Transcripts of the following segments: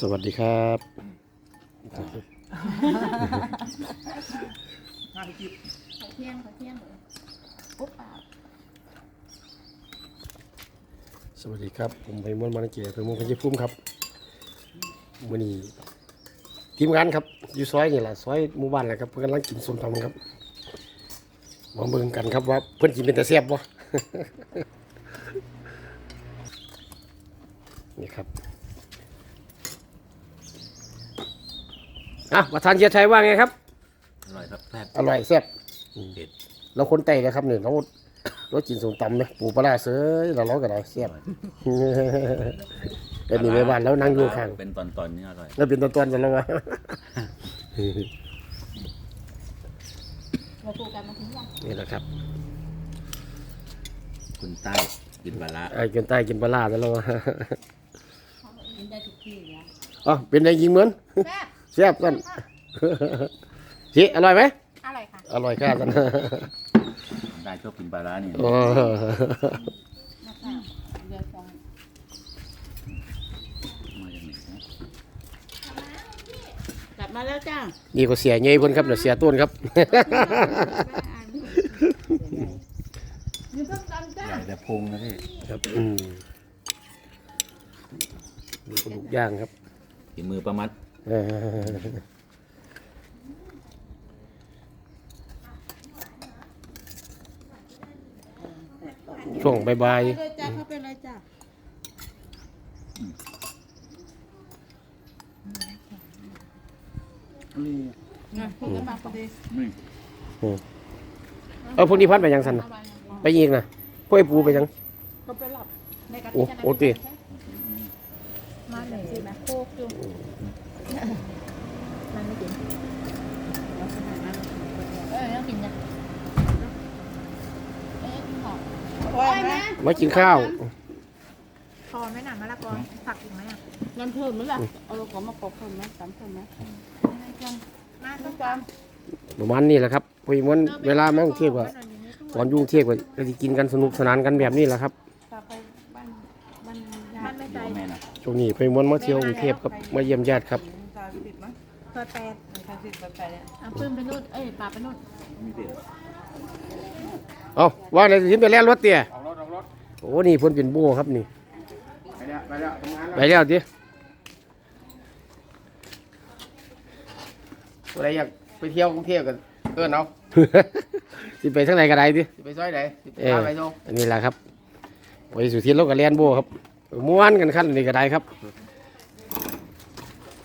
สวัสดีครับขอเที่ยงขอเที่ยงเลยปุ๊บปากสวัสดีครับ ผมไปมวนมานาเกียร์ไปมวนพันธิพุ่มครับมื่อนี้ทีมงานครับอยู่ซอยนี่แหละซอยหมู่บ้านแหละครับเพื่อนกำลังกินส้มตำครับมาเบิ่งกันครับว่าเพื่อนกินเป็นแต่แซ่บบ่ นี่ครับอะประธานเชียรชัยว่าไงครับ อร่อยครับแซ่บอร่อยแซ่บเด็ดเราคนไต่นะครับเนี่ยเราเรากินส้มตำไหมปูปลาร้าเสยเราเราก็ได้แซ่บเป็นนี่ในบ้านแล้วนั่งอยู่ข้างเป็นตอนๆนี่อร่อยแล้วเป็นตัวตนกันแล้ววะเราปูกันมาถึงยังนี่แหละครับคุณใต้กินปลาร้าไอ้กินใต้กินปลาร้าแล้ววะเขา กินได้ทุกที่เลยอ๋อเป็นไงยิงเหมือนแซ่บแซ่บกันสิอร่อยไหมอะไรคะอร่อยค่ากันคุณใต้ชอบกินปลาร้านี่โอ้นะคะเรือฟองมาจากไหนนะกลับมาแล้วจ้านี่ก็เสียเงยเพิ่นครับเดี๋ยวเสียต้นครับมีเพิ่มตำจ้า ใหญ่แต่พุงนะพี่ครับอืม นี่กระดูกย่างครับกินมือประมัดเออช่วงบ่ายเลยจ้าเขาเป็นอะไรจ้าไงพูดกันมาพอดีนี่ๆอืมเอาพวกนี้พันไปยังสันน่ะไปยิงนะพวกไอ้ปูไปยังเขาไปหลับในกะโอ้ทิโอ้ติมาเลยสินะโคกอยู่มันไม่กินเออยังกินนะเอ๊ะขอโอ้ยแม่มากินข้าว พอไหมหนามะละกอผักอีกไหมอะน้ำเพิ่มมั้ยล่ะ เอาลูกของมาปอกเพิ่มไหมตำเพิ่มไหมมาต้ต้อองงกาการรประมาณนี้แหละครับพอดีมันเวลามากรุงเทพก็ตอนอยุ่กรุงเทพก็ก็สิกินกันสนุกสนานกันแบบนี้แหละครับกลับไปบ้านบ้านญาบ้านติไม่ใจดูแม่นะช่วงนี้ไปมวนมาเที่ยวกรุงเทพครับมาเยี่ยมญาติครับซอยสิบมั้งซอยแปดซอยสิบซอยแปดเนี่ยเอาเพิ่มไปนู่นเอ้ยป่าไปนู่นมีเด็ดเอาว่าในสินไปแล้วรถเตี้ย โอ้นี่เพิ่นเป็นโบ้ครับนี่ ไปแล้วไปแล้วทำงานแล้วไปแล้วติอะไรอยากไปเที่ยวกรุงเทพกันเอิ้นเอาสิไปทางไหนก็ได้ติสิไปซอยไหนสิไปเออ พาไปโชว์อันนี้แหละครับไปสุทินเราก็เรียนโบ้ครับม้วนกันขั้นนี้ก็ได้ครับ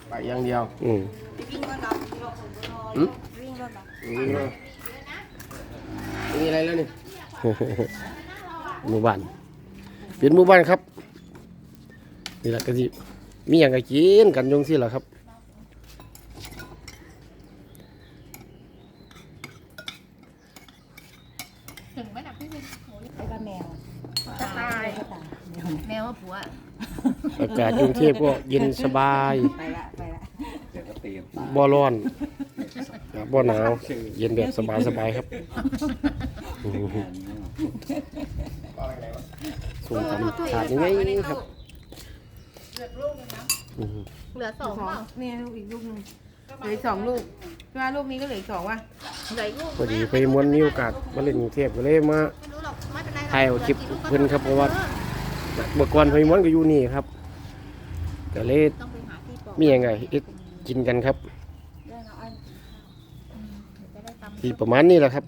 ไปอย่างเดียว อืมอืมมีอะไรแล้วนี่ หมู่บ้าน เป็นหมู่บ้านครับ นี่แหละก็สิมีอย่างก็กินกันอยงสิแหละครับถึงไหมหนักพี่ไอ้บ้าแมวตายแมวว่าผัวอากาศกรุงเทพก็เย็นสบายไปละไปละเดี๋ยวก็เตรียมบ่ร้อนบ่หนาว เย็นแบบสบายๆครับ สูงกันขาดยังไงครับอืมเหลือสองสอเปงล่าเนี่ยลูกอีกลูกหนึงเหลืออีกสองลูกพี่ว่าลูกนี้ก็เหลืออีกสองว่ะเหลืออีกลูกพอดีไปมวนมีโอกาสมาเล่นกรุงเทพก็เลยมาไม่รู้หรอกไม่เป็นไรถ่ายเอาคลิปเพิ่นครับเพราะว่าเมื่อก่อนไปมวนก็อยู่นี่ครับก็เลยต้องไปหาที่ปอกมีหยังไงเอ็ดกินกันครับเรื่องเอาอันอืมเดี๋ยวจะได้ตำที่ประมาณนี้แหละครับ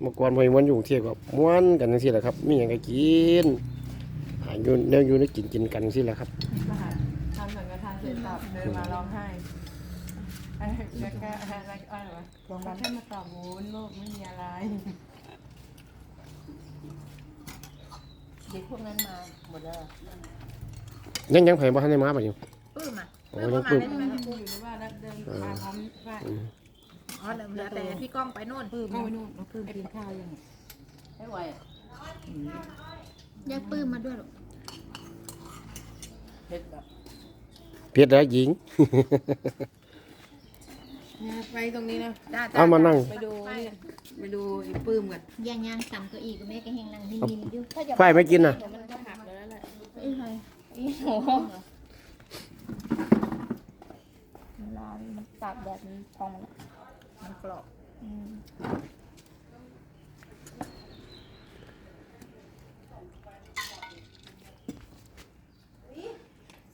เมื่อก่อนไปมวนอยู่กรุงเทพก็ม้วนกันจังซี่แหละครับมีหยังก็กินหาอยู่แนวอยู่ในกินกินกันจังซี่แหละครับมาหาทำสังฆทานเสร็จตอบเดินมาร้องไห้ไอ้แล้วก็อะไรอะไรวะลองมาแค่มาตอบวุ้นลูกไม่มีอะไร เด็กพวกนั้นมาหมดแล้วยังยังไผบ่ทันได้มาบัดนี้ปื้มอะโอ้ยังปึ้มใช่ไหมกูอยู่ในบ้านแล้วเดินมาพร้อมว่าอ๋อเหลือแต่พี่ก้องไปนู่นปื้มเข้าไปนู่นมาปื้มกินข้าวยังไม่ไหว อะแยกปื้มมาด้วยหรอกเผ็ดแบบเพชรแล้วหญิง เนี่ยไปตรงนี้นะจ้าเอามานั่ง ไปดูนี่ไปดูไอ้ปื้มกันย่างย่างต่ำก็อีกแม่ก็แห้งนั่งนิ่งๆอยู่ไฟไม่กินน่ะ เดี๋ยวมันก็หักแล้วแหละเอ้ยใครอีโหเวลามันตากแดดมันพองมันอะมันกรอบอืม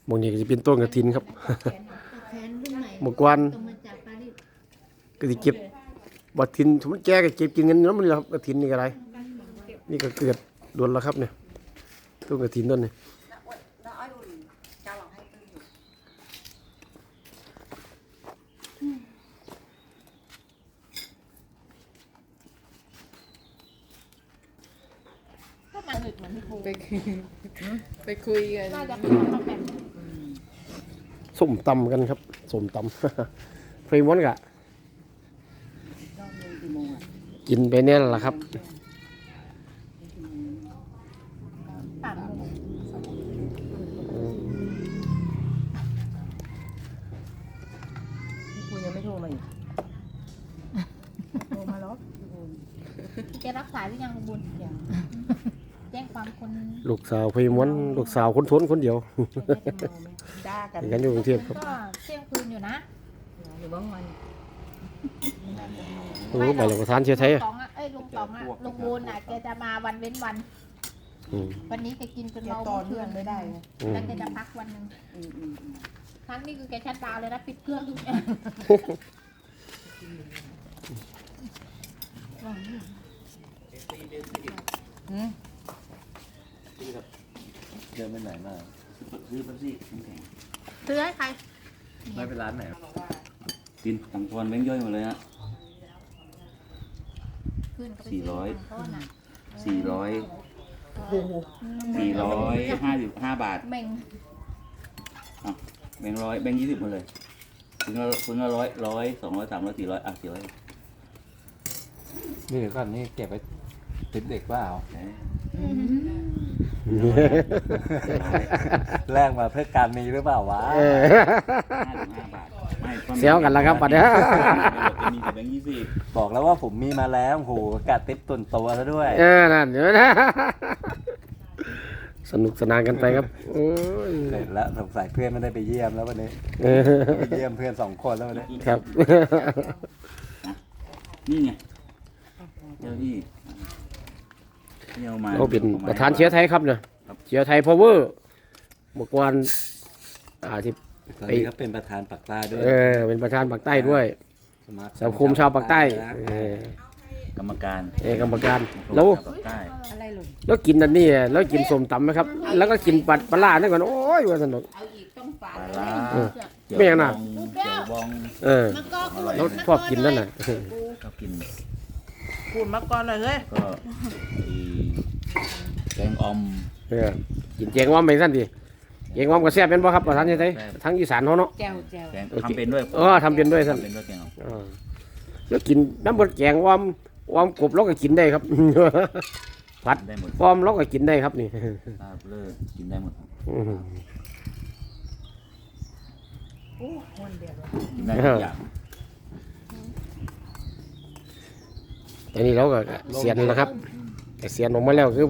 มองนี้ก็จะเป็นต้นกระถินครับแทนรุ่นใหม่เมื่อก่อนต้องมาจากปารีสก็สิเก็บบักถินสมมติแกก็เก็บกินเงินน้ำมันแหละครับกระถินนี่ก็ไรนี่ก็เกิดโดนแล้วครับเนี่ยต้นกระถินต้นนี้ก็มันอึดเหมือนพี่ปูไปไปคุยกัน น่าจะเป็นข้าวแผ่น ส้มตำกันครับส้มตำเฟรมอนกะกินไปเนี่ยแหละครับปั่นเลยคุยยังไม่โทรมาอีกโทรมาแล้วแกรับสายหรือยังลุงบุญยัง แจ้งความคนลูกสาวเฟรมอนลูกสาวคนทนคนเดียวด่ากันอย่างนั้นอยู่กรุงเทพครับก็เที่ยงคืนอยู่นะหรือว่าวันโอ้ใบหลักประธานเชียร์ไทยลุอะงตองอะเอ้ยลุงตองอะลุงบุญอะแกจะมาวันเว้นวันอืมวันนี้แกกินจนแกเราต่อเนื่องไม่ได้ไงอืมแล้วแกจะพักวันหนึ่งอืมอืมอืมครั้งนี้คือแกชัดดาวน์เลยนะปิดเครื่องทุกอย่าง หืมเดินไปไหนมาซื้อเป๊ปซี่น้ำแข็งซื้อให้ใครไม่เป็นร้านไหนกินตังควอนแบงค์ย่อยหมดเลยฮะ ขึ้นก็ไปสี่ซื้ร้อยของเขาน่ะสี่ร้อยโอ้โหสี่ร้อยห้าสิบห้าบาท เม่งอะแบงค์ร้อยแบงค์ยี่สิบหมดเลยคุณละคุณละร้อยร้อยสองร้อยสามร้อยสี่ร้อยอะสี่ร้อยนี่เดี๋ยวก่อนนี่เก็บไว้ ติดเด็กเปล่าแลกมาเพื่อการมีหรือเปล่าวะเออห้าสิบห้าบาทไม่เสียวกันแล้วครับปัดเนี้ยจะมีแต่แบงค์ยี่สิบบอกแล้วว่าผมมีมาแล้วโหกัดติ๊บตุนตัวซะด้วย เออนั่นเดี๋ยวนะ สนุกสนานกันไปครับโอ้ยเสร็จแล้วสงสัยเพื่อนไม่ได้ไปเยี่ยมแล้ววันนี้เออไปเยี่ยมเพื่อนสองคนแล้ววันนี้ครับ นี่ไงเจ้าที่ที่ เอามาเราเป็นประธานเชียร์ไทยครับเนี่ยเชียร์ไทยพาวเวอร์เมื่อก่อนอ่าที่ตอนนี้ก็เป็นประธานปักใต้ด้วย เออ เป็นประธานปากใต้ด้วยสมาสังคมชาวปากใต้เออกรรมการ เออกรรมการ แล้วชาวปากใต้อะไรหล่นแล้วกินอันนี้แล้วกินสมตำไหมครับ แล้วก็กินปลาปลาล่านั่นก่อนโอ้ยว่าสนุกเอาอีกต้องฝาปลาเลยร้าเออเจียวไม่เอาน่ะบองเจียวบองเออมันก็คือแล้วชอบกินนั่นน่ะก็กินพูดมาก่อนเลยเฮ้ยก็ไอ้ แกงออมเออกินแจงอ้อมไปสั้นดิแจงอ้อมก็แซ่บเป็นบ่ครับประธานเชียร์ไทยทั้งอีสานเขาเนาะ แจวแจวแกงโอเคทำเป็นด้วยเออทำเป็นด้วยท่านทำเป็นด้วยแกงออมอ่าแล้วกินน้ำบดแกงอ้อมอ้อมกบเราก็กินได้ครับ ผัด ได้หมดอ้อมเราก็กินได้ครับนี่ลาบเลิศกินได้หมดอืม โอ้มันเดียวเลยกินได้ทุกอย่างอันนี้เราก็เสียนนะครับ แต่เสียนออกมาแล้วคือ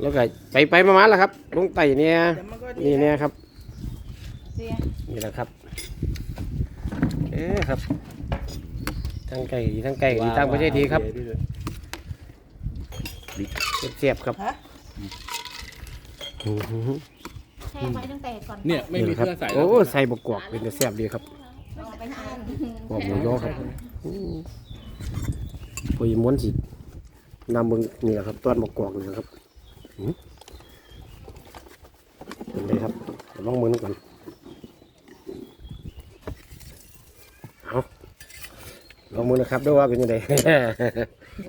แล้วก็ไปไปมาๆแล้วครับลงไต่เนี่ยเดี๋ยวมันก็ดีนี่เนี่ยครับเสียนี่แหละครับเอ๊ะครับทั้งไก่ดีทั้งไก่ดีทั้งประเทศดีครับเสียบๆครับฮะอื้อหือแช่ไว้ตั้งแต่ก่อนเนี่ยไม่มีครับเสื้อใส่โอ้ใส่บกกอกเป็นแต่แซ่บดีครับเอาไปทานหอมหมูยอครับอื้อพอยม้วนสิ นำมึงนี่แหละครับต้นบกกอกนี่แหละครับอื้อเป็นไงครับลองมือนึงก่อนเอาลองมือนะครับด้วยว่าเป็นยังไง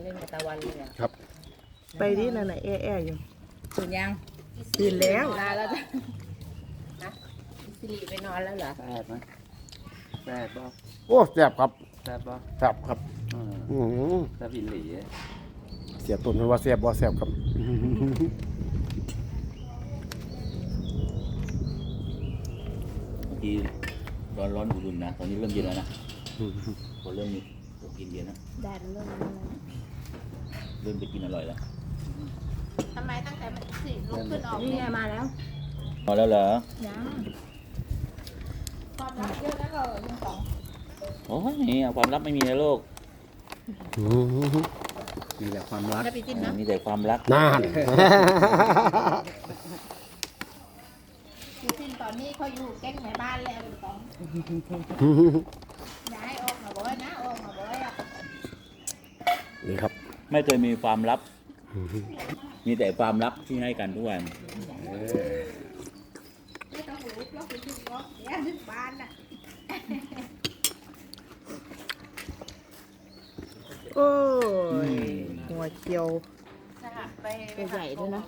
เล่นกับตะวันเลยอะครับ ไปดินั่นน่ะแอ่แอ่อยู่ตื่นยังตื่นแล้วลาแล้วจ้ะสิริไปนอนแล้วเหรอแซ่บไหมแซ่บป่ะโอ้แซ่บครับแซ่บป่ะแซ่บครับอื้อหือแซ่บอินหลีเสียตุนเพราะว่าแซ่บบ่แซ่บครับ เมื่อกี้ร้อนร้อนๆอุ่นๆนะ ตอนนี้เริ่มเย็นแล้วนะคนเริ่มมีกินเย็นนะ แดดมันเริ่มมาแล้วเริ่มไปกินอร่อยแล้วทำไมตั้งแต่มันสี่ลุกขึ้นออกนี่เนี่ยไงมาแล้วมพอแล้วเหรอ ยังความรักเยอะแล้วก็ลุงสอง โอ้ยนี่ความลับไม่มีในโลก มีแต่ความรักจะไปจิ้นนะมีแต่ความรักนานอยู่จิ้นตอนนี้เขาอยู่แก๊งแม่บ้านแล้วลุงสองอย่าให้ออกมาบ่อยนะออกมาบ่อยอะนี่ครับ ไม่เคยมีความลับ มีแต่ความรักที่ให้กันทุกวันไม่ต้องหูเราไปถึงรถเดี๋ยวถึงบ้านน่ะโอ้ย หัวเขียวใหญ่ด้วยนะ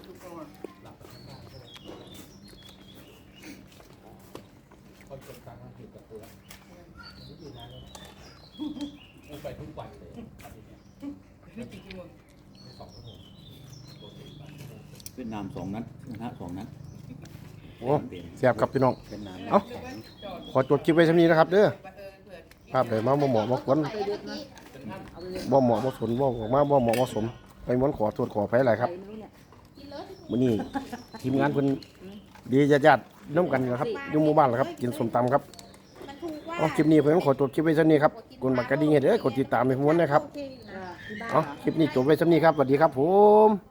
เวียดนามสองนัดชนะสองนัดโอ้แซ่บครับพี่น้องเอ้า ขอจดคลิปไว้สักนี้นะครับเด้อภาพเลยมาบ่เหมาะบ่ควร บ่เหมาะบ่สนบ่ออกมาบ่เหมาะบ่สม ไปม้วนขอโทษขออภัยหลายครับวันนี้ทีมงานเพิ่นดีญาติๆน้ำกันนะครับอยู่หมู่บ้านแล้วครับ กินสมตำครับเอาคลิปนี้เพิ่นขอจบคลิปไว้สักนี้ครับกดบักกระดิ่งให้เด้อกดติดตามให้ม้วนนะครับอเอาคลิปนี้จบไว้สักนี้ครับสวัสดีครับผม